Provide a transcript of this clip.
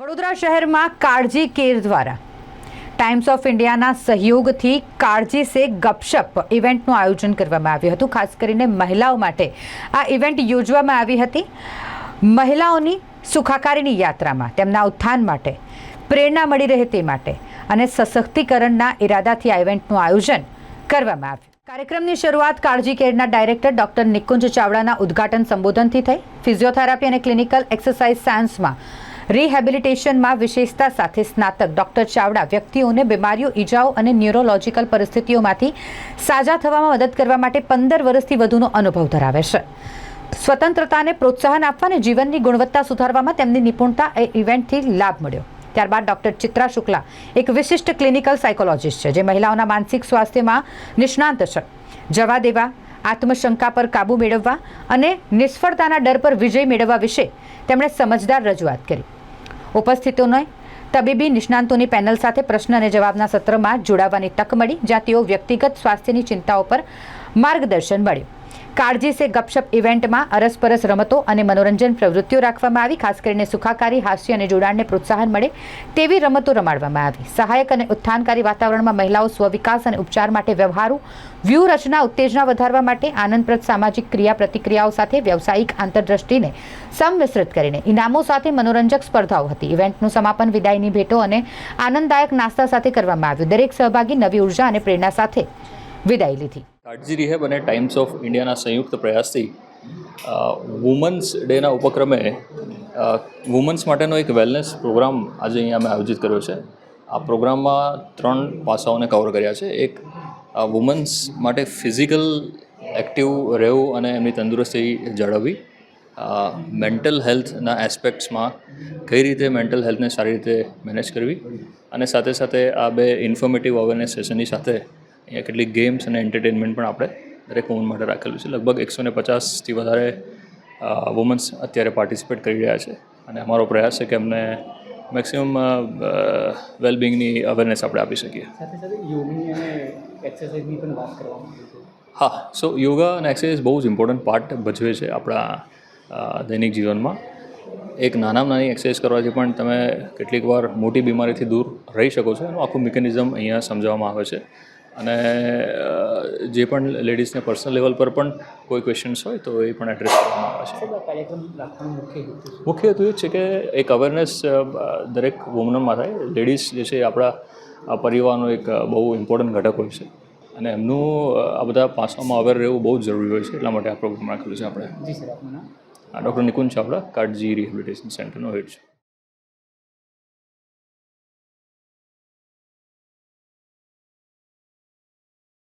વડોદરા શહેરમાં કાળજી કેર દ્વારા ટાઈમ્સ ઓફ ઇન્ડિયાના સહયોગથી કાળજી સે ગપશપ ઇવેન્ટનું આયોજન કરવામાં આવ્યું હતું. ખાસ કરીને મહિલાઓ માટે આ ઇવેન્ટ યોજવામાં આવી હતી. મહિલાઓની સુખાકારીની યાત્રામાં તેમના ઉત્થાન માટે પ્રેરણા મળી રહે તે માટે અને સશક્તિકરણના ઇરાદાથી આ ઇવેન્ટનું આયોજન કરવામાં આવ્યું. કાર્યક્રમની શરૂઆત કાળજી કેરના ડાયરેક્ટર ડોક્ટર નિકુંજ ચાવડાના ઉદ્ઘાટન સંબોધનથી થઈ. ફિઝિયોથેરાપી અને ક્લિનિકલ એક્સરસાઇઝ સાયન્સમાં રિહેબિલિટેશનમાં વિશેષતા સાથે સ્નાતક ડોક્ટર ચાવડા વ્યક્તિઓને બીમારીઓ, ઈજાઓ અને ન્યુરોલોજીકલ પરિસ્થિતિઓમાંથી સાજા થવામાં મદદ કરવા માટે પંદર વર્ષથી વધુનો અનુભવ ધરાવે છે. સ્વતંત્રતાને પ્રોત્સાહન આપવા અને જીવનની ગુણવત્તા સુધારવામાં તેમની નિપુણતા એ ઇવેન્ટથી લાભ મળ્યો. ત્યારબાદ ડોક્ટર ચિત્રા શુક્લા એક વિશિષ્ટ ક્લિનિકલ સાયકોલોજિસ્ટ છે, જે મહિલાઓના માનસિક સ્વાસ્થ્યમાં નિષ્ણાંત છે. જવા દેવા, આત્મશંકા પર કાબૂ મેળવવા અને નિષ્ફળતાના ડર પર વિજય મેળવવા વિશે તેમણે સમજદાર રજૂઆત કરી. ઉપસ્થિતોને તબીબી નિષ્ણાંતોની પેનલ સાથે પ્રશ્ન અને જવાબના સત્રમાં જોડાવાની તક મળી. જ્યાં તેઓ વ્યક્તિગત સ્વાસ્થ્યની ચિંતાઓ પર માર્ગદર્શન મળ્યું. કાળજી સે ગપશપ ઇવેન્ટમાં અરસપરસ રમતો અને મનોરંજન પ્રવૃત્તિઓ રાખવામાં આવી. ખાસ કરીને સુખાકારી, હાસ્ય અને જોડાણને પ્રોત્સાહન મળે તેવી રમતો રમાડવામાં આવી. સહાયક અને ઉત્થાનકારી વાતાવરણમાં મહિલાઓ સ્વવિકાસ અને ઉપચાર માટે વ્યવહારુ વ્યૂહરચના ઉત્તેજના વધારવા માટે આનંદપ્રદ સામાજિક ક્રિયા પ્રતિક્રિયાઓ સાથે વ્યવસાયિક આંતરદ્રષ્ટિને સંમિશ્રિત કરીને ઇનામો સાથે મનોરંજક સ્પર્ધાઓ હતી. ઇવેન્ટનું સમાપન, વિદાયની ભેટો અને આનંદદાયક નાસ્તા સાથે કરવામાં આવ્યું. દરેક સહભાગી નવી ઊર્જા અને પ્રેરણા સાથે વિદાય લીધી. કાળજી રિહેબ અને ટાઈમ્સ ઓફ ઇન્ડિયાના સંયુક્ત પ્રયાસથી વુમન્સ ડેના ઉપક્રમે વુમન્સ માટેનો એક વેલનેસ પ્રોગ્રામ આજે અહીંયા અમે આયોજિત કર્યો છે. આ પ્રોગ્રામમાં ત્રણ પાસાઓને કવર કર્યા છે. એક વુમન્સ માટે ફિઝિકલ એક્ટિવ રહેવું અને એમની તંદુરસ્તી જાળવવી. મેન્ટલ હેલ્થના એસ્પેક્ટ્સમાં કઈ રીતે મેન્ટલ હેલ્થને સારી રીતે મેનેજ કરવી. અને સાથે સાથે આ બે ઇન્ફોર્મેટિવ અવેરનેસ સેશનની સાથે અહીંયા કેટલીક ગેમ્સ અને એન્ટરટેનમેન્ટ પણ આપણે દરેક વુમન માટે રાખેલું છે. લગભગ એકસો ને પચાસથી વધારે વુમન્સ અત્યારે પાર્ટિસિપેટ કરી રહ્યા છે. અને અમારો પ્રયાસ છે કે એમને મેક્સિમમ વેલબિંગની અવેરનેસ આપણે આપી શકીએ. સાથે સાથે યોગની અને એક્સરસાઇઝની પણ વાત કરવામાં આવી હા સો યોગા અને એક્સરસાઇઝ બહુ જ ઇમ્પોર્ટન્ટ પાર્ટ ભજવે છે આપણા દૈનિક જીવનમાં. એક નાનામાં નાની એક્સરસાઇઝ કરવાથી પણ તમે કેટલીક વાર મોટી બીમારીથી દૂર રહી શકો છો. એનું આખું મિકેનિઝમ અહીંયા સમજાવવામાં આવે છે. અને જે પણ લેડીઝને પર્સનલ લેવલ પર પણ કોઈ ક્વેશ્ચન્સ હોય તો એ પણ એડ્રેસ કરવામાં આવે છે. મુખ્ય હેતુ એ છે કે એક અવેરનેસ દરેક વુમનમાં થાય લેડીઝ જે છે એ આપણા પરિવારનો એક બહુ ઇમ્પોર્ટન્ટ ઘટક હોય છે. અને એમનું આ બધા પાસામાં અવેર રહેવું બહુ જરૂરી હોય છે. એટલા માટે આ પ્રોગ્રામ રાખેલું છે આપણે. ડૉક્ટર નિકુંજ ચાવડા કાટજી રિહેબિલિટેશન સેન્ટરનો હેડ છે.